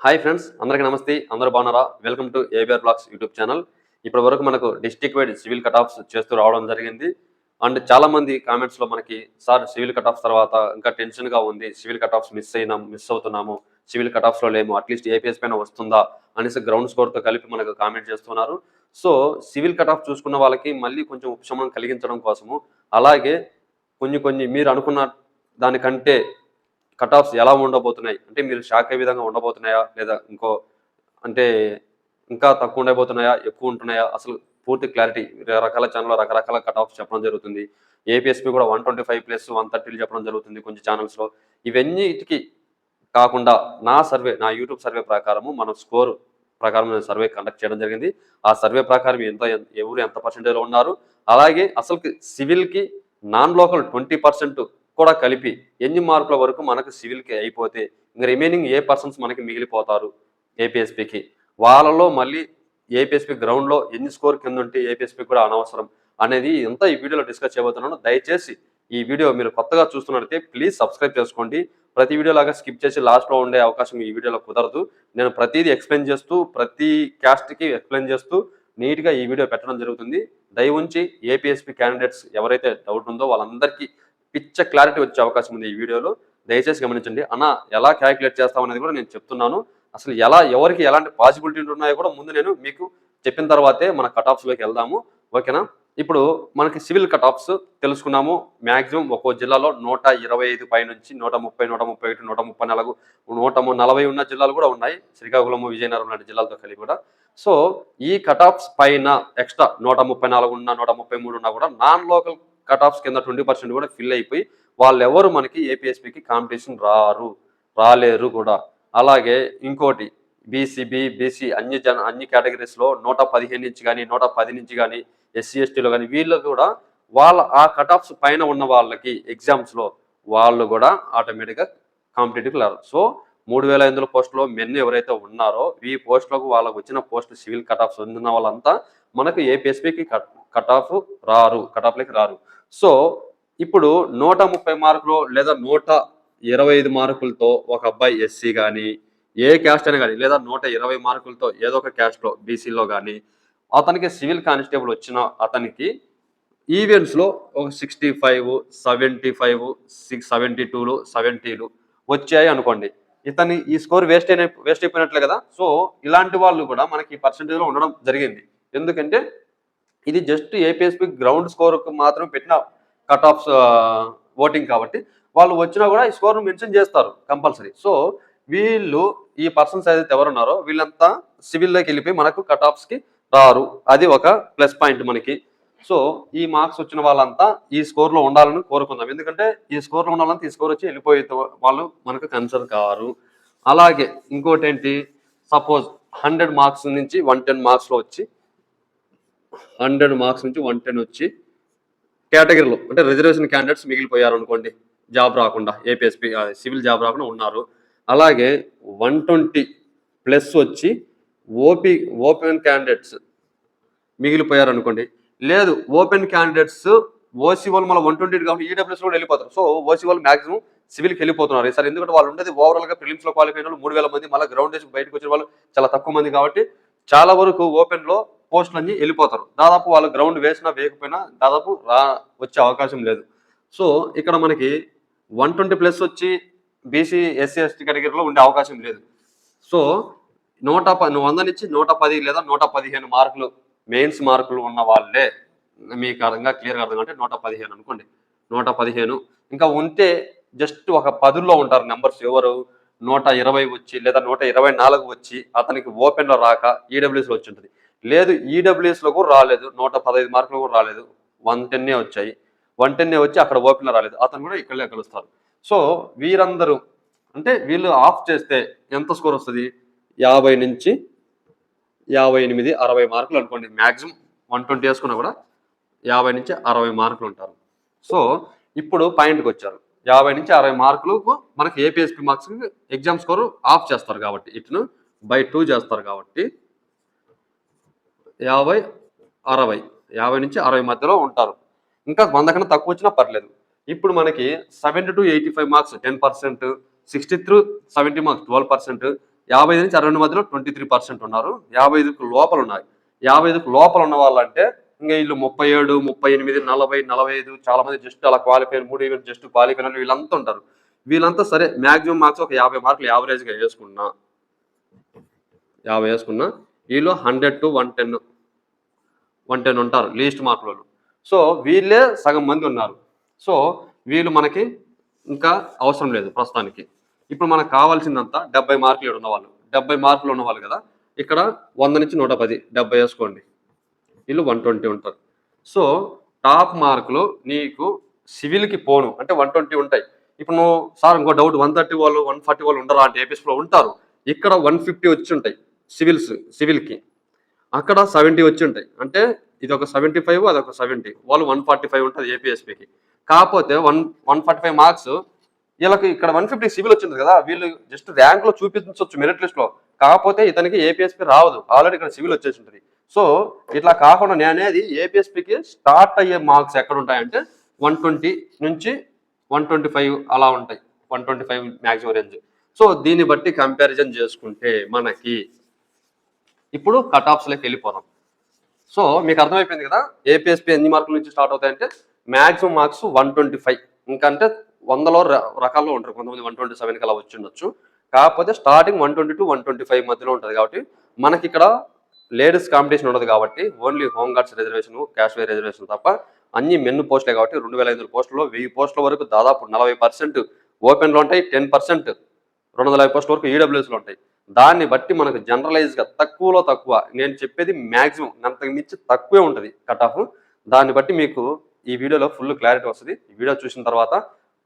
Hi friends అందరికీ నమస్తే అందరూ బాగున్నారా? Welcome to ABR blogs YouTube channel ఇప్పటి వరకు మనకు district wide civil cut offs చేస్తూ రావడం జరిగింది. అండ్ చాలా మంది కామెంట్స్లో మనకి సార్ సివిల్ కట్ ఆఫ్స్ తర్వాత ఇంకా టెన్షన్గా ఉంది. సివిల్ కట్ ఆఫ్స్ మిస్ అయినాం మిస్ అవుతున్నాము. సివిల్ కట్ ఆఫ్స్లో లేము. అట్లీస్ట్ ఏపీఎస్ పైన వస్తుందా? అనేసి గ్రౌండ్ స్కోర్తో కలిపి మనకు కామెంట్ చేస్తున్నారు. సో సివిల్ కట్ ఆఫ్ చూసుకున్న వాళ్ళకి మళ్ళీ కొంచెం ఉపశమనం కలిగించడం కోసము అలాగే కొన్ని కొన్ని మీరు అనుకున్న దానికంటే కట్ ఆఫ్స్ ఎలా ఉండబోతున్నాయి? అంటే మీరు షాక్ అయ్యే విధంగా ఉండబోతున్నాయా? లేదా ఇంకో అంటే ఇంకా తక్కువ ఉండబోతున్నాయా? ఎక్కువ ఉంటున్నాయా? అసలు పూర్తి క్లారిటీ రకరకాల ఛానల్లో రకరకాల కట్ ఆఫ్స్ చెప్పడం జరుగుతుంది. ఏపీఎస్పీ కూడా one twenty five plus one థర్టీలు చెప్పడం జరుగుతుంది కొన్ని ఛానల్స్లో ఇవన్నీటికి కాకుండా నా సర్వే నా యూట్యూబ్ సర్వే ప్రకారము మన స్కోర్ ప్రకారం నేను సర్వే కండక్ట్ చేయడం జరిగింది. ఆ సర్వే ప్రకారం ఎంత ఎవరు ఎంత పర్సెంటేజ్లో ఉన్నారు? అలాగే అసలుకి సివిల్కి నాన్ లోకల్ ట్వంటీ పర్సెంట్ కూడా కలిపి ఎన్ని మార్కుల వరకు మనకు సివిల్కి అయిపోతే ఇంకా రిమైనింగ్ ఏ పర్సన్స్ మనకి మిగిలిపోతారు ఏపీఎస్పీకి వాళ్ళలో మళ్ళీ ఏపీఎస్పీ గ్రౌండ్లో ఎన్ని స్కోర్ కింద ఉంటే ఏపీఎస్పీ కూడా అనవసరం అనేది ఇంత ఈ వీడియోలో డిస్కస్ చేయబోతున్నాను. దయచేసి ఈ వీడియో మీరు కొత్తగా చూస్తున్నట్లయితే ప్లీజ్ సబ్స్క్రైబ్ చేసుకోండి. ప్రతి వీడియో లాగా స్కిప్ చేసి లాస్ట్లో ఉండే అవకాశం ఈ వీడియోలో కుదరదు. నేను ప్రతిదీ ఎక్స్ప్లెయిన్ చేస్తూ ప్రతి క్యాస్ట్కి ఎక్స్ప్లెయిన్ చేస్తూ నీట్గా ఈ వీడియో పెట్టడం జరుగుతుంది. దయ ఉంచి ఏపీఎస్పీ క్యాండిడేట్స్ ఎవరైతే డౌట్ ఉందో వాళ్ళందరికీ పిచ్చ క్లారిటీ వచ్చే అవకాశం ఉంది ఈ వీడియోలో. దయచేసి గమనించండి. అన్న ఎలా క్యాలిక్యులేట్ చేస్తామనేది కూడా నేను చెప్తున్నాను. అసలు ఎలా ఎవరికి ఎలాంటి పాసిబిలిటీలు ఉన్నాయో కూడా ముందు నేను మీకు చెప్పిన తర్వాతే మన కట్ ఆఫ్స్లోకి వెళ్దాము. ఓకేనా ఇప్పుడు మనకి సివిల్ కట్ ఆఫ్స్ తెలుసుకున్నాము. మ్యాక్సిమం ఒక్కో జిల్లాలో నూట ఇరవై ఐదు పై నుంచి నూట ముప్పై నూట ముప్పై ఒకటి నూట ముప్పై నాలుగు నూట నలభై ఉన్న జిల్లాలు కూడా ఉన్నాయి. శ్రీకాకుళం విజయనగరం లాంటి జిల్లాలతో కలిపి కూడా. సో ఈ కట్ ఆఫ్స్ పైన ఎక్స్ట్రా నూట ముప్పై నాలుగు ఉన్న నూట ముప్పై మూడు ఉన్నా కూడా నాన్ లోకల్ కట్ ఆఫ్స్ కింద ట్వంటీ పర్సెంట్ కూడా ఫిల్ అయిపోయి వాళ్ళెవరు మనకి ఏపీఎస్పీకి కాంపిటీషన్ రారు రాలేరు కూడా. అలాగే ఇంకోటి బీసీబీ బీసీ అన్ని జన అన్ని కేటగిరీస్లో నూట పదిహేను నుంచి కానీ నూట పది నుంచి కానీ ఎస్సీ ఎస్టీలో కానీ వీళ్ళు కూడా వాళ్ళ ఆ కట్ ఆఫ్స్ పైన ఉన్న వాళ్ళకి ఎగ్జామ్స్లో వాళ్ళు కూడా ఆటోమేటిక్గా కాంపిటేటివ్ రారు. సో మూడు వేల ఐదు వందల పోస్టులో మెన్ ఎవరైతే ఉన్నారో ఈ పోస్టులకు వాళ్ళకు వచ్చిన పోస్ట్ సివిల్ కట్ ఆఫ్స్ ఉన్న వాళ్ళంతా మనకు ఏపీఎస్పీకి కట్ కట్ ఆఫ్ రారు కట్ ఆఫ్లకి రారు. సో ఇప్పుడు నూట ముప్పై మార్కులు లేదా నూట ఇరవై ఐదు మార్కులతో ఒక అబ్బాయి ఎస్సీ కానీ ఏ క్యాస్ట్ అయినా కానీ లేదా నూట ఇరవై మార్కులతో ఏదో ఒక క్యాస్ట్లో బీసీలో కానీ అతనికి సివిల్ కానిస్టేబుల్ వచ్చిన అతనికి ఈవెంట్స్లో ఒక sixty five seventy five six seventy tool సెవెంటీలు వచ్చాయి అనుకోండి. ఇతని ఈ స్కోర్ వేస్ట్ అయిన వేస్ట్ అయిపోయినట్లే కదా. సో ఇలాంటి వాళ్ళు కూడా మనకి పర్సంటేజ్లో ఉండడం జరిగింది. ఎందుకంటే ఇది జస్ట్ ఏపీఎస్పీ గ్రౌండ్ స్కోర్కు మాత్రం పెట్టిన కట్ ఆఫ్ ఓటింగ్ కాబట్టి వాళ్ళు వచ్చినా కూడా ఈ స్కోర్ను మెన్షన్ చేస్తారు కంపల్సరీ. సో వీళ్ళు ఈ పర్సన్స్ ఏదైతే ఎవరున్నారో వీళ్ళంతా సివిల్లోకి వెళ్ళిపోయి మనకు కట్ ఆఫ్స్కి రారు. అది ఒక ప్లస్ పాయింట్ మనకి. సో ఈ మార్క్స్ వచ్చిన వాళ్ళంతా ఈ స్కోర్లో ఉండాలని కోరుకుందాం. ఎందుకంటే ఈ స్కోర్లో ఉండాలంటే ఈ స్కోర్ వచ్చి వెళ్ళిపోయే వాళ్ళు మనకు కన్సర్న్ కారు. అలాగే ఇంకోటి ఏంటి సపోజ్ హండ్రెడ్ మార్క్స్ నుంచి వన్ టెన్ మార్క్స్లో వచ్చి హండ్రెడ్ మార్క్స్ నుంచి వన్ టెన్ వచ్చి కేటగిరీలో అంటే రిజర్వేషన్ క్యాండిడేట్స్ మిగిలిపోయారు అనుకోండి జాబ్ రాకుండా ఏపీఎస్పీ సివిల్ జాబ్ రాకుండా ఉన్నారు. అలాగే వన్ ట్వంటీ ప్లస్ వచ్చి ఓపీ ఓపెన్ క్యాండిడేట్స్ మిగిలిపోయారు అనుకోండి లేదు ఓపెన్ క్యాండిడేట్స్ ఓసీ వాళ్ళు మళ్ళీ వన్ ట్వంటీ కాబట్టి ఈడబ్ల్యూఎస్ కూడా వెళ్ళిపోతారు. సో ఓసీ వాళ్ళు మాక్సిమం సివిల్కి వెళ్ళిపోతున్నారు. సార్ ఎందుకంటే వాళ్ళు ఉండేది ఓవరాల్గా ప్రిలిమ్స్లో క్వాలిఫై అయిన వాళ్ళు మూడు వేల మంది మళ్ళీ గ్రౌండ్ వేసి బయటకు వచ్చిన వాళ్ళు చాలా తక్కువ మంది కాబట్టి చాలా వరకు ఓపెన్లో పోస్టులు అన్ని వెళ్ళిపోతారు. దాదాపు వాళ్ళు గ్రౌండ్ వేసినా వేయకపోయినా దాదాపు రా వచ్చే అవకాశం లేదు. సో ఇక్కడ మనకి వన్ ట్వంటీ ప్లస్ వచ్చి బీసీ ఎస్సీ ఎస్టీ కేటగిరీలో ఉండే అవకాశం లేదు. సో నూట ప వంద నుంచి నూట పది లేదా నూట పదిహేను మార్కులు మెయిన్స్ మార్కులు ఉన్న వాళ్ళే. మీకు అర్థంగా క్లియర్గా అర్థం అంటే నూట పదిహేను అనుకోండి. నూట పదిహేను. ఇంకా ఉంటే జస్ట్ ఒక పదుల్లో ఉంటారు నెంబర్స్ ఎవరు? నూట ఇరవై వచ్చి లేదా నూట ఇరవై నాలుగు వచ్చి అతనికి ఓపెన్లో రాక ఈడబ్ల్యూఎస్లో వచ్చి ఉంటుంది. లేదు ఈడబ్ల్యూఎస్లో కూడా రాలేదు. నూట పదహైదు మార్కులు కూడా రాలేదు. వన్ టెన్నే వచ్చాయి. వన్ టెన్నే వచ్చి అక్కడ ఓపెన్లో రాలేదు. అతను కూడా ఇక్కడే కలుస్తారు సో వీరందరూ అంటే వీళ్ళు ఆఫ్ చేస్తే ఎంత స్కోర్ వస్తుంది? యాభై నుంచి యాభై ఎనిమిది అరవై మార్కులు అనుకోండి. మ్యాక్సిమం వన్ ట్వంటీ వేసుకున్నా కూడా యాభై నుంచి అరవై మార్కులు ఉంటారు. సో ఇప్పుడు పాయింట్కి వచ్చారు. యాభై నుంచి అరవై మార్కులు మనకి APSP marks exam score off చేస్తారు కాబట్టి. ఇటును బై టూ చేస్తారు కాబట్టి. యాభై అరవై. యాభై నుంచి అరవై మధ్యలో ఉంటారు. ఇంకా వంద కన్నా తక్కువ వచ్చినా పర్లేదు. ఇప్పుడు మనకి seventy to eighty five marks ten percent sixty through seventy marks twelve percent యాభై నుంచి అరవై మధ్యలో ట్వంటీ త్రీ పర్సెంట్ ఉన్నారు. యాభై ఐదుకు లోపల ఉన్నాయి. యాభై ఐదుకు లోపల ఉన్న వాళ్ళంటే ఇంకా వీళ్ళు ముప్పై ఏడు ముప్పై ఎనిమిది నలభై నలభై ఐదు చాలా మంది జస్ట్ అలా క్వాలిఫై మూడు ఈవెంట్ జస్ట్ క్వాలిఫై వీళ్ళంతా ఉంటారు. వీళ్ళంతా సరే మాక్సిమం మార్క్స్ ఒక యాభై మార్కులు యావరేజ్గా వేసుకున్నా. యాభై వేసుకున్నా వీళ్ళు hundred to one ten one ten ఉంటారు లీస్ట్ మార్కులు సో వీళ్ళే సగం మంది ఉన్నారు. సో వీళ్ళు మనకి ఇంకా అవసరం లేదు ప్రస్తుతానికి. ఇప్పుడు మనకు కావాల్సిందంతా డెబ్బై మార్కులు ఈడ ఉన్నవాళ్ళు. డెబ్బై మార్కులు ఉన్నవాళ్ళు కదా. ఇక్కడ వంద నుంచి నూట పది డెబ్బై వేసుకోండి. వీళ్ళు వన్ ట్వంటీ ఉంటారు. సో టాప్ మార్కులు నీకు సివిల్కి పోను. అంటే వన్ ట్వంటీ ఉంటాయి. ఇప్పుడు నువ్వు సార్ ఇంకో డౌట్ వన్ థర్టీ వాళ్ళు వన్ ఫార్టీ వాళ్ళు ఉండరా? అంటే ఏపీఎస్లో ఉంటారు. ఇక్కడ వన్ ఫిఫ్టీ వచ్చి ఉంటాయి. సివిల్స్ సివిల్కి. అక్కడ సెవెంటీ వచ్చి ఉంటాయి. అంటే ఇది ఒక సెవెంటీ ఫైవ్ అది ఒక సెవెంటీ. వాళ్ళు వన్ ఫార్టీ ఫైవ్ ఉంటుంది ఏపీఎస్పీకి కాకపోతే one one forty five marks వీళ్ళకి ఇక్కడ వన్ ఫిఫ్టీ సివిల్ వచ్చింది కదా వీళ్ళు జస్ట్ ర్యాంక్లో చూపించవచ్చు మెరిట్ లిస్ట్లో. కాకపోతే ఇతనికి ఏపీఎస్పీ రావదు. ఆల్రెడీ ఇక్కడ సివిల్ వచ్చేసి ఉంటుంది. సో ఇట్లా కాకుండా నేను అనేది ఏపీఎస్పీకి స్టార్ట్ అయ్యే మార్క్స్ ఎక్కడ ఉంటాయంటే వన్ ట్వంటీ నుంచి వన్ ట్వంటీ ఫైవ్ అలా ఉంటాయి. One twenty five maximum range. So దీన్ని బట్టి కంపారిజన్ చేసుకుంటే మనకి ఇప్పుడు కట్ ఆఫ్స్లోకి వెళ్ళిపోదాం. సో మీకు అర్థమైపోయింది కదా? ఏపీఎస్పీ ఎన్ని మార్కుల నుంచి start అవుతాయంటే maximum marks one twenty five ఇంకంటే వందలో రకాల్లో ఉంటారు. కొంతమంది వన్ ట్వంటీ సెవెన్కి అలా వచ్చి ఉండొచ్చు. కాకపోతే starting one twenty to one twenty five మధ్యలో ఉంటుంది కాబట్టి మనకి ఇక్కడ లేడీస్ కాంపిటీషన్ ఉండదు కాబట్టి ఓన్లీ హోమ్ గార్డ్స్ రిజర్వేషన్ క్యాష్వేర్ రిజర్వేషన్ తప్ప అన్ని మెన్ను పోస్టులే కాబట్టి రెండు వేల ఐదు వందల పోస్టుల్లో వెయ్యి పోస్టుల వరకు దాదాపు నలభై పర్సెంట్ ఓపెన్లో ఉంటాయి టెన్ పర్సెంట్ రెండు వందల యాభై పోస్టుల వరకు ఈడబ్ల్యూఎస్లో ఉంటాయి. దాన్ని బట్టి మనకు జనరలైజ్గా తక్కువలో తక్కువ నేను చెప్పేది మ్యాక్సిమం అంతకు మించి తక్కువే ఉంటుంది కట్ ఆఫ్. దాన్ని బట్టి మీకు ఈ వీడియోలో ఫుల్ క్లారిటీ వస్తుంది. ఈ వీడియో చూసిన తర్వాత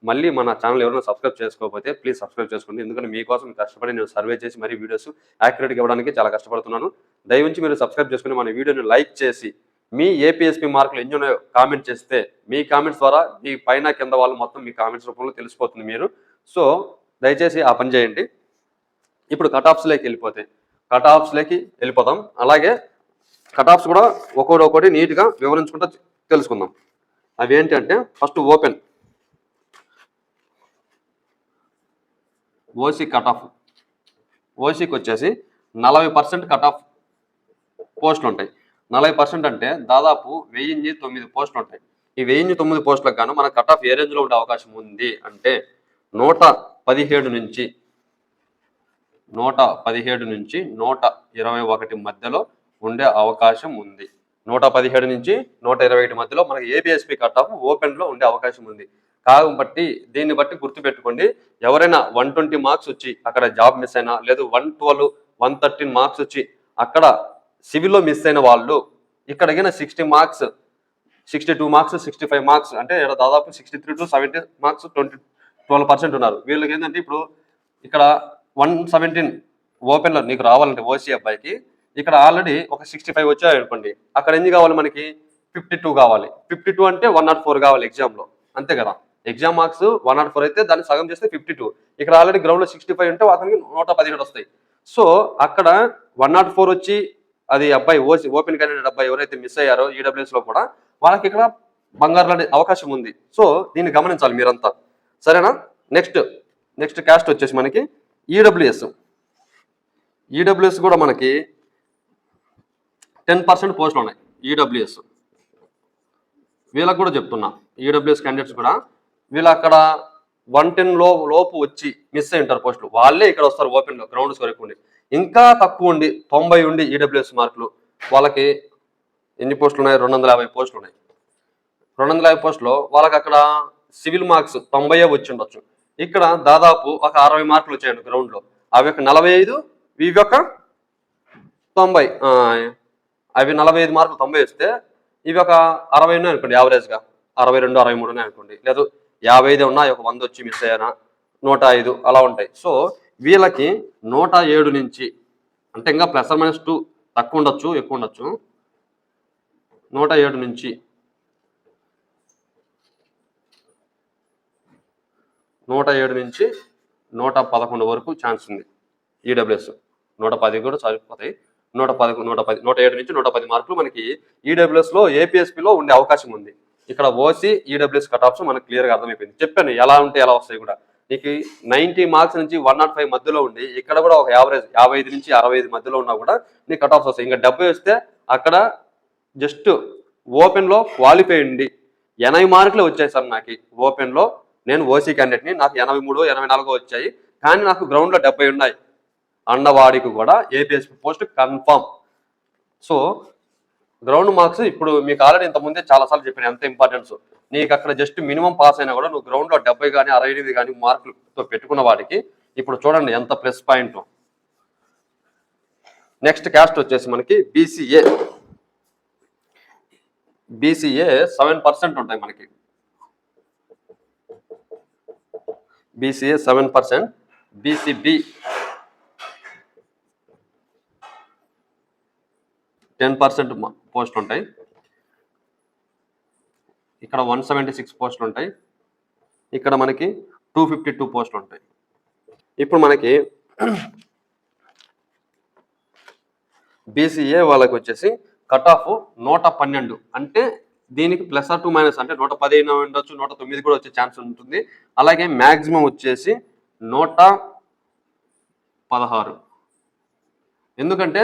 మళ్ళీ మన ఛానల్ ఎవరైనా సబ్స్క్రైబ్ చేసుకోకపోతే ప్లీజ్ సబ్స్క్రైబ్ చేసుకోండి. ఎందుకంటే మీకోసం కష్టపడి నేను సర్వే చేసి మరీ వీడియోస్ యాక్యురేట్గా ఇవ్వడానికి చాలా కష్టపడుతున్నాను. దయవుంచి మీరు సబ్స్క్రైబ్ చేసుకుని మన వీడియోని లైక్ చేసి మీ ఏపీఎస్పీ మార్కులు ఎన్ని ఉన్నాయో కామెంట్ చేస్తే మీ కామెంట్స్ ద్వారా మీ పైన కింద వాళ్ళు మొత్తం మీ కామెంట్స్ రూపంలో తెలిసిపోతుంది మీరు. సో దయచేసి ఆ పని చేయండి. ఇప్పుడు కటాప్స్లోకి వెళ్ళిపోతాయి. కటాప్స్లోకి వెళ్ళిపోతాం. అలాగే కటాప్స్ కూడా ఒకటి ఒకటి నీట్గా వివరించుకుంటూ తెలుసుకుందాం. అవి ఏంటంటే ఫస్ట్ ఓపెన్ ఓసీ కటాఫ్ ఓసీకి వచ్చేసి నలభై పర్సెంట్ కటాఫ్ పోస్టులు ఉంటాయి. నలభై పర్సెంట్ అంటే దాదాపు వెయ్యి తొమ్మిది పోస్టులు ఉంటాయి. ఈ వెయ్యి తొమ్మిది పోస్టులకు గాను మన కట్ ఆఫ్ ఏ రేంజ్లో ఉండే అవకాశం ఉంది అంటే నూట పదిహేడు నుంచి నూట పదిహేడు నుంచి నూట ఇరవై ఒకటి మధ్యలో ఉండే అవకాశం ఉంది. నూట పదిహేడు నుంచి నూట ఇరవై ఒకటి మధ్యలో మనకి ఏబిఎస్పి కట్ ఆఫ్ ఓపెన్లో ఉండే అవకాశం ఉంది. కాబట్టి దీన్ని బట్టి గుర్తుపెట్టుకోండి. ఎవరైనా వన్ ట్వంటీ మార్క్స్ వచ్చి అక్కడ జాబ్ మిస్ అయినా లేదు one twelve one thirteen marks వచ్చి అక్కడ సివిల్లో మిస్ అయిన వాళ్ళు ఇక్కడ sixty marks sixty two marks sixty five marks అంటే ఇక్కడ దాదాపు sixty three to seventy marks twenty twelve percent ఉన్నారు. వీళ్ళకి ఏంటంటే ఇప్పుడు ఇక్కడ వన్ సెవెంటీన్ ఓపెన్లో నీకు రావాలంటే ఓసీ అబ్బాయికి. ఇక్కడ ఆల్రెడీ ఒక సిక్స్టీ ఫైవ్ వచ్చాయి అనుకోండి. అక్కడ ఎన్ని కావాలి మనకి? ఫిఫ్టీ టూ కావాలి. ఫిఫ్టీ టూ అంటే వన్ నాట్ ఫోర్ కావాలి ఎగ్జామ్లో. అంతే కదా? Exam marks one nought four అయితే దాన్ని సగం చేస్తే ఫిఫ్టీ టూ. ఇక్కడ ఆల్రెడీ గ్రౌండ్లో సిక్స్టీ ఫైవ్ ఉంటే అతనికి నూట పదిహేడు వస్తాయి. సో అక్కడ వన్ నాట్ ఫోర్ వచ్చి అది అబ్బాయి ఓసి ఓపెన్ క్యాండిడేట్ అబ్బాయి ఎవరైతే మిస్ అయ్యారో ఈడబ్ల్యూఎస్లో కూడా వాళ్ళకి ఇక్కడ బంగారు లాంటి అవకాశం ఉంది. సో దీన్ని గమనించాలి మీరంతా. సరేనా? నెక్స్ట్ నెక్స్ట్ క్యాస్ట్ వచ్చేసి మనకి ఈడబ్ల్యూఎస్ ఈడబ్ల్యూఎస్ కూడా మనకి టెన్ పర్సెంట్ పోస్టులు ఉన్నాయి. ఈడబ్ల్యూఎస్ వీళ్ళకి కూడా చెప్తున్నా. ఈడబ్ల్యూఎస్ క్యాండిడేట్స్ కూడా వీళ్ళు అక్కడ వన్ టెన్లో లోపు వచ్చి మిస్ అయి ఉంటారు పోస్టులు వాళ్ళే ఇక్కడ వస్తారు ఓపెన్లో గ్రౌండ్స్ వరకు ఉండి. ఇంకా తక్కువ ఉండి తొంభై ఉండి ఈడబ్ల్యూఎస్ మార్కులు వాళ్ళకి ఎన్ని పోస్టులు ఉన్నాయి? రెండు వందల యాభై పోస్టులు ఉన్నాయి. రెండు వందల యాభై పోస్టులో వాళ్ళకి అక్కడ సివిల్ మార్క్స్ తొంభై వచ్చి ఉండొచ్చు. ఇక్కడ దాదాపు ఒక అరవై మార్కులు వచ్చాయండి గ్రౌండ్లో అవి ఒక నలభై ఐదు ఇవి ఒక తొంభై. అవి నలభై ఐదు మార్కులు తొంభై వస్తే ఇవి ఒక అరవై ఉన్నాయి అనుకోండి యావరేజ్గా అరవై రెండు అరవై మూడు ఉన్నాయి అనుకోండి. లేదు యాభై ఐదు ఉన్నాయి ఒక వంద వచ్చి మిస్ అయ్యానా? నూట ఐదు అలా ఉంటాయి. సో వీళ్ళకి నూట ఏడు నుంచి అంటే ఇంకా ప్లస్ మైనస్ టూ తక్కువ ఉండొచ్చు ఎక్కువ ఉండొచ్చు. నూట ఏడు నుంచి నూట ఏడు నుంచి నూట పదకొండు వరకు ఛాన్స్ ఉంది ఈడబ్ల్యూఎస్. నూట పది కూడా సరిపోతాయి నూట పదకొండు నూట పది నూట ఏడు నుంచి నూట పది మార్కులు మనకి ఈడబ్ల్యూఎస్లో ఏపీఎస్పిలో ఉండే అవకాశం ఉంది. ఇక్కడ ఓసీ ఈడబ్ల్యూఎస్ కట్ ఆఫ్స్ మనకు క్లియర్గా అర్థమైపోయింది. చెప్పాను ఎలా ఉంటే ఎలా వస్తాయి కూడా. నీకు నైంటీ మార్క్స్ నుంచి వన్ నాట్ ఫైవ్ మధ్యలో ఉండి ఇక్కడ కూడా ఒక యావరేజ్ యాభై ఐదు నుంచి అరవై ఐదు మధ్యలో ఉన్నా కూడా నీకు కట్ ఆఫ్స్ వస్తాయి. ఇంకా డెబ్బై వస్తే అక్కడ జస్ట్ ఓపెన్లో క్వాలిఫై ఉండి ఎనభై మార్కులు వచ్చాయి సార్ నాకు ఓపెన్లో. నేను ఓసీ క్యాండిడేట్ని నాకు ఎనభై మూడు ఎనభై నాలుగో వచ్చాయి. కానీ నాకు గ్రౌండ్లో డెబ్బై ఉన్నాయి. అన్నవాడికి కూడా APSP post confirm so ground marks ఇప్పుడు మీకు ఆల్రెడీ ఇంతకుముందే చాలాసార్లు చెప్పాను ఎంత ఇంపార్టెన్స్ నీకు అక్కడ జస్ట్ మినిమం పాస్ అయినా కూడా నువ్వు గ్రౌండ్లో డెబ్బై కానీ అరవై ఎనిమిది కానీ మార్కులతో పెట్టుకున్న వాడికి ఇప్పుడు చూడండి ఎంత ప్లస్ పాయింట్ నెక్స్ట్ క్యాస్ట్ వచ్చేసి మనకి బీసీఏ బీసీఏ సెవెన్ పర్సెంట్ ఉంటాయి మనకి. BCA seven percent BCB ten percent post ఉంటాయి. ఇక్కడ వన్ సెవెంటీ సిక్స్ పోస్టులు ఉంటాయి. ఇక్కడ మనకి టూ ఫిఫ్టీ టూ పోస్టులు ఉంటాయి. ఇప్పుడు మనకి బీసీఏ వాళ్ళకి వచ్చేసి కట్ ఆఫ్ నూట పన్నెండు. అంటే దీనికి ప్లస్ ఆర్ టూ మైనస్ అంటే నూట పదిహేను ఉండొచ్చు నూట తొమ్మిది కూడా వచ్చే ఛాన్స్ ఉంటుంది. అలాగే మ్యాక్సిమం వచ్చేసి నూట పదహారు. ఎందుకంటే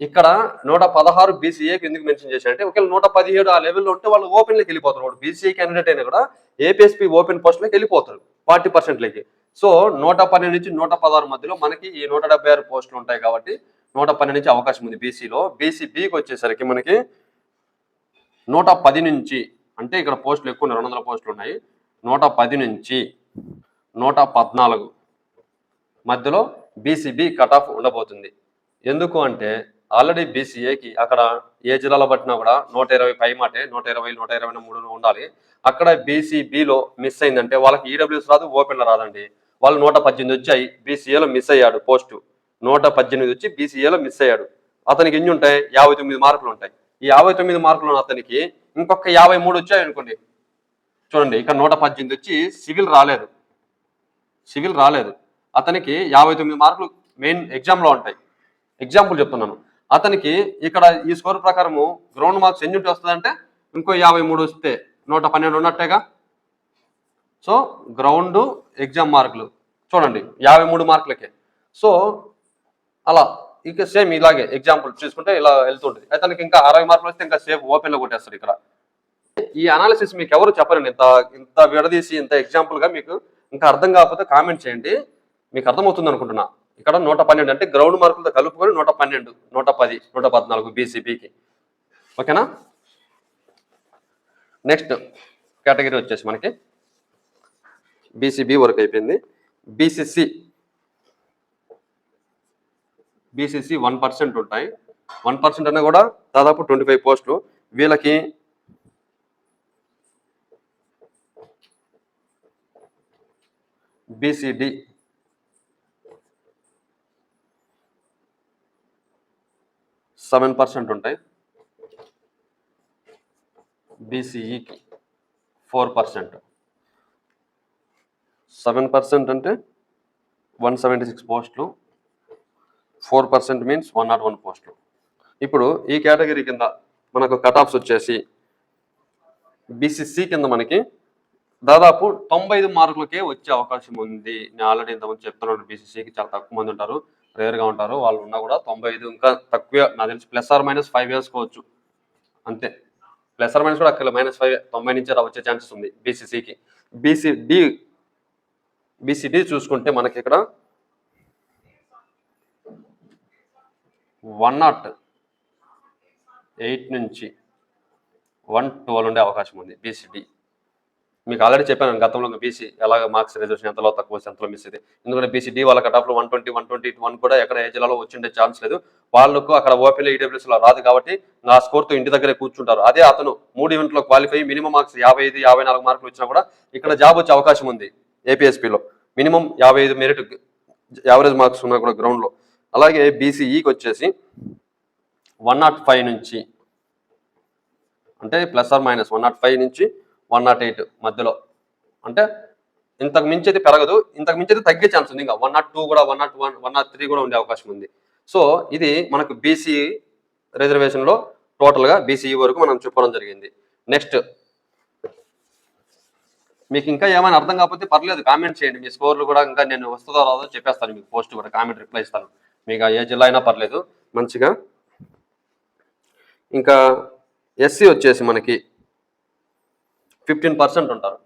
ఇక్కడ నూట పదహారు బీసీఏకి ఎందుకు మెన్షన్ చేశారంటే ఒకవేళ నూట పదిహేడు ఆ లెవెల్లో ఉంటే వాళ్ళు ఓపెన్లోకి వెళ్ళిపోతారు. వాడు బీసీఏ క్యాండిడేట్ అయినా కూడా ఏపీఎస్పీ ఓపెన్ పోస్ట్లోకి వెళ్ళిపోతారు ఫార్టీ పర్సెంట్లకి సో నూట పన్నెండు నుంచి నూట పదహారు మధ్యలో మనకి ఈ నూట డెబ్బై ఆరు పోస్టులు ఉంటాయి కాబట్టి నూట పన్నెండు నుంచి అవకాశం ఉంది బీసీలో బీసీ బీకి వచ్చేసరికి మనకి నూట పది నుంచి అంటే ఇక్కడ పోస్టులు ఎక్కువ రెండు వందల పోస్టులు ఉన్నాయి. నూట పది నుంచి నూట పద్నాలుగు మధ్యలో బీసీబీ కట్ ఆఫ్ ఉండబోతుంది. ఎందుకు అంటే ఆల్రెడీ బీసీఏకి అక్కడ ఏ జిల్లాలో పట్టినా కూడా నూట ఇరవై పై మాటే నూట ఇరవై నూట ఇరవై మూడు ఉండాలి. అక్కడ బీసీబీలో మిస్ అయిందంటే వాళ్ళకి ఈడబ్ల్యూఎస్ రాదు ఓపెన్లో రాదండి. వాళ్ళు నూట పద్దెనిమిది వచ్చాయి బీసీఏలో మిస్ అయ్యాడు పోస్టు. నూట పద్దెనిమిది వచ్చి బీసీఏలో మిస్ అయ్యాడు. అతనికి ఎన్ని ఉంటాయి? యాభై తొమ్మిది మార్కులు ఉంటాయి. ఈ యాభై తొమ్మిది మార్కులు ఉన్న అతనికి ఇంకొక యాభై మూడు వచ్చాయి అనుకోండి. చూడండి ఇక్కడ నూట పద్దెనిమిది వచ్చి సివిల్ రాలేదు. సివిల్ రాలేదు. అతనికి యాభై తొమ్మిది మార్కులు మెయిన్ ఎగ్జామ్లో ఉంటాయి. ఎగ్జాంపుల్ చెప్తున్నాను. అతనికి ఇక్కడ ఈ స్కోర్ ప్రకారము గ్రౌండ్ మార్క్స్ ఎన్ని ఉంటే వస్తుందంటే ఇంకో యాభై మూడు వస్తే నూట పన్నెండు ఉన్నట్టేగా? సో గ్రౌండ్ ఎగ్జామ్ మార్కులు. చూడండి యాభై మూడు మార్కులకే. సో అలా ఇక సేమ్ ఇలాగే ఎగ్జాంపుల్ చూసుకుంటే ఇలా వెళ్తుంటుంది. అయితే తనకి ఇంకా అరవై మార్కులు వస్తే ఇంకా సేఫ్ ఓపెన్లో కొట్టేస్తారు ఇక్కడ. ఈ అనాలిసిస్ మీకు ఎవరు చెప్పరండి? ఇంత ఇంత విడదీసి ఇంత ఎగ్జాంపుల్గా మీకు ఇంకా అర్థం కాకపోతే కామెంట్ చేయండి. మీకు అర్థమవుతుంది అనుకుంటున్నా. ఇక్కడ నూట పన్నెండు అంటే గ్రౌండ్ మార్కులతో కలుపుకొని నూట పన్నెండు నూట పది నూట పద్నాలుగు బీసీబీకి ఓకేనా నెక్స్ట్ కేటగిరీ వచ్చేసి మనకి బీసీబీ వరకు అయిపోయింది. బీసీసీ బీసీసీ వన్ పర్సెంట్ ఉంటాయి. వన్ పర్సెంట్ అన్నా కూడా దాదాపు ట్వంటీ ఫైవ్ పోస్టులు వీళ్ళకి బీసీడి సెవెన్ పర్సెంట్ ఉంటాయి. బీసీఈకి ఫోర్ పర్సెంట్ సెవెన్ పర్సెంట్ అంటే వన్ సెవెంటీ సిక్స్ పోస్టులు four percent means one nought one పోస్టులు ఇప్పుడు ఈ కేటగిరీ కింద మనకు కటాప్స్ వచ్చేసి బీసీసీ కింద మనకి దాదాపు తొంభై ఐదు మార్కులకే వచ్చే అవకాశం ఉంది. నేను ఆల్రెడీ ఇంతకుముందు చెప్తున్నాను బీసీసీకి చాలా తక్కువ మంది ఉంటారు రేర్గా ఉంటారు వాళ్ళు ఉన్నా కూడా తొంభై ఐదు ఇంకా తక్కువ నాకు తెలిసి ప్లస్ ఆర్ మైనస్ ఫైవ్ వేసుకోవచ్చు అంతే. ప్లస్ ఆర్ మైనస్ కూడా అక్కడ మైనస్ ఫైవ్ తొంభై నుంచి అలా వచ్చే ఛాన్సెస్ ఉంది బీసీసీకి బీసీడీ బీసీడీ చూసుకుంటే మనకి ఇక్కడ వన్ నాట్ ఎయిట్ నుంచి వన్ ట్వెల్వ్ ఉండే అవకాశం ఉంది బీసీడీ మీకు ఆల్రెడీ చెప్పాను గతంలో బీసీ ఎలాగ మార్క్స్ రిజర్వేషన్ ఎంతలో తక్కువ ఎంతలో మిస్ ఇది ఎందుకంటే బీసీడీ వాళ్ళ కటాఫ్లో one twenty one twenty one కూడా ఎక్కడ ఏ జిల్లాలో వచ్చిండే ఛాన్స్ లేదు. వాళ్ళకు అక్కడ ఓపెన్ ఈడబ్ల్యూఎస్లో రాదు కాబట్టి నా స్కోర్తో ఇంటి దగ్గరే కూర్చుంటారు. అదే అతను మూడు ఈవెంట్లో క్వాలిఫై మినిమం మార్క్స్ యాభై ఐదు యాభై నాలుగు మార్కులు వచ్చినా కూడా ఇక్కడ జాబ్ వచ్చే అవకాశం ఉంది ఏపీఎస్పీలో మినిమం యాభై ఐదు మెరిట్ యావరేజ్ మార్క్స్ ఉన్నా కూడా గ్రౌండ్లో అలాగే బీసీఈకి వచ్చేసి వన్ నాట్ ఫైవ్ నుంచి అంటే plus or minus one nought five నుంచి వన్ నాట్ ఎయిట్ మధ్యలో. అంటే ఇంతకు మించి అయితే పెరగదు ఇంతకు మించి అయితే తగ్గే ఛాన్స్ ఉంది. ఇంకా వన్ నాట్ టూ కూడా one nought one one nought three కూడా ఉండే అవకాశం ఉంది. సో ఇది మనకు బీసీ రిజర్వేషన్లో టోటల్గా బీసీఈ వరకు మనం చెప్పడం జరిగింది. నెక్స్ట్ మీకు ఇంకా ఏమైనా అర్థం కాకపోతే పర్లేదు కామెంట్ చేయండి. మీ స్కోర్లు కూడా ఇంకా నేను వస్తుందో రాదో చెప్పేస్తాను మీకు పోస్ట్ కూడా కామెంట్ రిప్లై ఇస్తాను. మీకు ఏ జిల్లా అయినా పర్లేదు మంచిగా. ఇంకా ఎస్సీ వచ్చేసి మనకి ఫిఫ్టీన్ పర్సెంట్ ఉంటారు.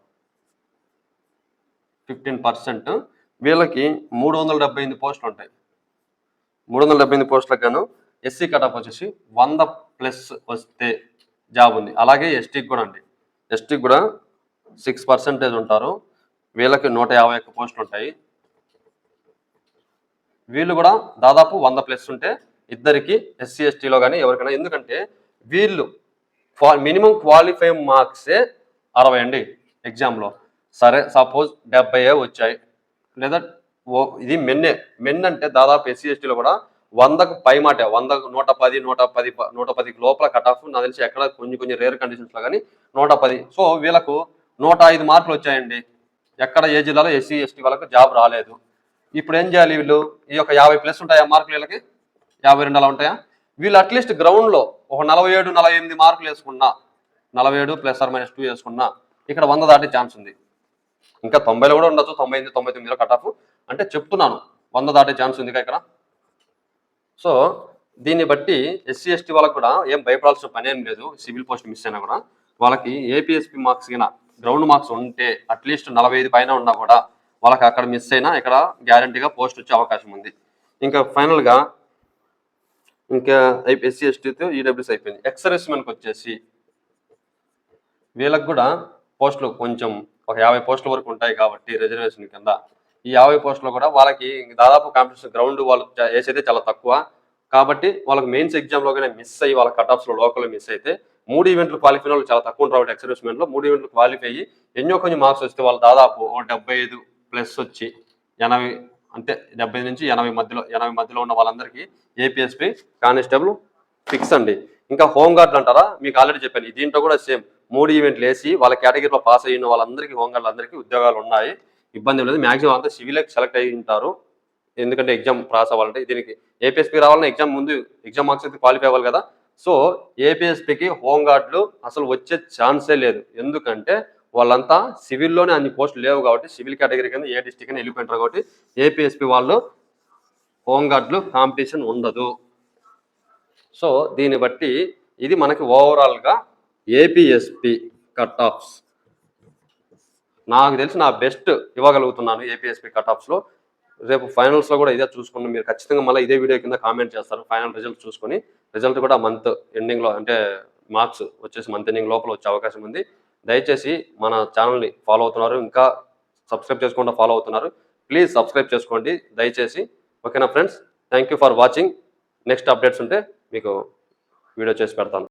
ఫిఫ్టీన్ పర్సెంట్ వీళ్ళకి మూడు వందల డెబ్బై ఎనిమిది పోస్టులు ఉంటాయి. మూడు వందల డెబ్బై ఎనిమిది పోస్టులకు గాను ఎస్సీ కటాఫ్ వచ్చేసి వంద ప్లస్ వస్తే జాబ్ ఉంది. అలాగే ఎస్టీకి కూడా అండి. ఎస్టీకి కూడా సిక్స్ పర్సెంటేజ్ ఉంటారు. వీళ్ళకి నూట యాభై ఒక్క పోస్టులు ఉంటాయి. వీళ్ళు కూడా దాదాపు వంద ప్లస్ ఉంటే ఇద్దరికి ఎస్సీ ఎస్టీలో కానీ ఎవరికైనా. ఎందుకంటే వీళ్ళు క్వా మినిమం క్వాలిఫై మార్క్సే అరవై అండి ఎగ్జామ్లో. సరే సపోజ్ డెబ్బై వచ్చాయి. లేదా ఓ ఇది మెన్నే. మెన్ అంటే దాదాపు ఎస్సీ ఎస్టీలో కూడా వందకు పై మాట. వందకు నూట పది నూట పది ప- నూట పదికి లోపల కట్ ఆఫ్ నాకు తెలిసి ఎక్కడ కొన్ని కొన్ని రేర్ కండిషన్స్లో కానీ నూట పది. సో వీళ్ళకు నూట ఐదు మార్కులు వచ్చాయండి. ఎక్కడ ఏ జిల్లాలో ఎస్సీ ఎస్టీ వాళ్ళకు జాబ్ రాలేదు. ఇప్పుడు ఏం చేయాలి వీళ్ళు? ఈ యొక్క యాభై ప్లస్ ఉంటాయా మార్కులు వీళ్ళకి? యాభై రెండు అలా ఉంటాయా? వీళ్ళు అట్లీస్ట్ గ్రౌండ్లో ఒక నలభై ఏడు నలభై ఎనిమిది మార్కులు వేసుకున్నా నలభై ఏడు ప్లస్ ఆర్ మైనస్ టూ వేసుకున్నా ఇక్కడ వంద దాటే ఛాన్స్ ఉంది. ఇంకా తొంభైలో కూడా ఉండొచ్చు. తొంభై ఎనిమిది తొంభై తొమ్మిదిలో కట్ ఆఫ్ అంటే చెప్తున్నాను వంద దాటే ఛాన్స్ ఉంది ఇక్కడ. సో దీన్ని బట్టి ఎస్సీ ఎస్టీ వాళ్ళకి కూడా ఏం భయపడాల్సిన పని ఏం లేదు. సివిల్ పోస్ట్ మిస్ అయినా కూడా వాళ్ళకి ఏపీఎస్పీ మార్క్స్ కింద గ్రౌండ్ మార్క్స్ ఉంటే అట్లీస్ట్ నలభై ఐదు పైన ఉన్నా కూడా వాళ్ళకి అక్కడ మిస్ అయినా ఇక్కడ గ్యారంటీగా పోస్ట్ వచ్చే అవకాశం ఉంది. ఇంకా ఫైనల్గా ఇంకా ఎస్సీ ఎస్టీతో ఈడబ్ల్యూస్ అయిపోయింది. ఎక్సర్ఎస్ మనకు వచ్చేసి వీళ్ళకి కూడా పోస్టులు కొంచెం ఒక యాభై పోస్టుల వరకు ఉంటాయి కాబట్టి రిజర్వేషన్ కింద. ఈ యాభై పోస్టులు కూడా వాళ్ళకి దాదాపు కాంపిటీషన్ గ్రౌండ్ వాళ్ళు వేసైతే వేసేది చాలా తక్కువ. కాబట్టి వాళ్ళకి మెయిన్స్ ఎగ్జామ్లో కానీ మిస్ అయ్యి వాళ్ళ కట్ ఆఫ్స్లో లోకల్ మిస్ అయితే మూడు ఈవెంట్లు క్వాలిఫై వాళ్ళు చాలా తక్కువ ఉంటారు ఎక్సర్విస్మెంట్లో మూడు ఈవెంట్లు క్వాలిఫై అయ్యి ఎన్నో కొంచెం మార్క్స్ వస్తే వాళ్ళు దాదాపు ఒక డెబ్బై ఐదు ప్లస్ వచ్చి ఎనభై అంటే డెబ్బై నుంచి ఎనభై మధ్యలో ఎనభై మధ్యలో ఉన్న వాళ్ళందరికీ ఏపీఎస్పీ కానిస్టేబుల్ ఫిక్స్ అండి. ఇంకా హోమ్ అంటారా? మీకు ఆల్రెడీ చెప్పాను. దీంట్లో కూడా సేమ్ మూడు ఈవెంట్లు వేసి వాళ్ళ కేటగిరీలో పాస్ అయిన వాళ్ళందరికీ హోంగార్డులు అందరికీ ఉద్యోగాలు ఉన్నాయి. ఇబ్బంది లేదు. మాక్సిమం అంతా సివిల్కి సెలెక్ట్ అయ్యి ఉంటారు. ఎందుకంటే ఎగ్జామ్ పాస్ అవ్వాలంటే దీనికి ఏపీఎస్పీ రావాలన్నా ఎగ్జామ్ ముందు ఎగ్జామ్ మార్క్స్ అయితే క్వాలిఫై అవ్వాలి కదా. సో ఏపీఎస్పీకి హోంగార్డులు అసలు వచ్చే ఛాన్సే లేదు. ఎందుకంటే వాళ్ళంతా సివిల్లోనే అన్ని పోస్టులు లేవు కాబట్టి సివిల్ కేటగిరీ కింద ఏ డిస్టిక్ అని వెళ్ళిపోయింటారు కాబట్టి ఏపీఎస్పీ వాళ్ళు హోంగార్డ్లు కాంపిటీషన్ ఉండదు. సో దీన్ని బట్టి ఇది మనకి ఓవరాల్గా ఏపీఎస్పి కట్ ఆఫ్స్ నాకు తెలిసి నా బెస్ట్ ఇవ్వగలుగుతున్నాను ఏపీఎస్పి కట్ ఆఫ్స్లో రేపు ఫైనల్స్లో కూడా ఇదే చూసుకుని మీరు ఖచ్చితంగా మళ్ళీ ఇదే వీడియో కింద కామెంట్ చేస్తారు. ఫైనల్ రిజల్ట్ చూసుకొని రిజల్ట్ కూడా మంత్ ఎండింగ్లో అంటే మార్క్స్ వచ్చేసి మంత్ ఎండింగ్ లోపల వచ్చే అవకాశం ఉంది. దయచేసి మన ఛానల్ని ఫాలో అవుతున్నారు ఇంకా సబ్స్క్రైబ్ చేసుకుండా ఫాలో అవుతున్నారు ప్లీజ్ సబ్స్క్రైబ్ చేసుకోండి దయచేసి. ఓకేనా friends? Thank you for watching. Next updates ఉంటే మీకు వీడియో చేసి పెడతాను.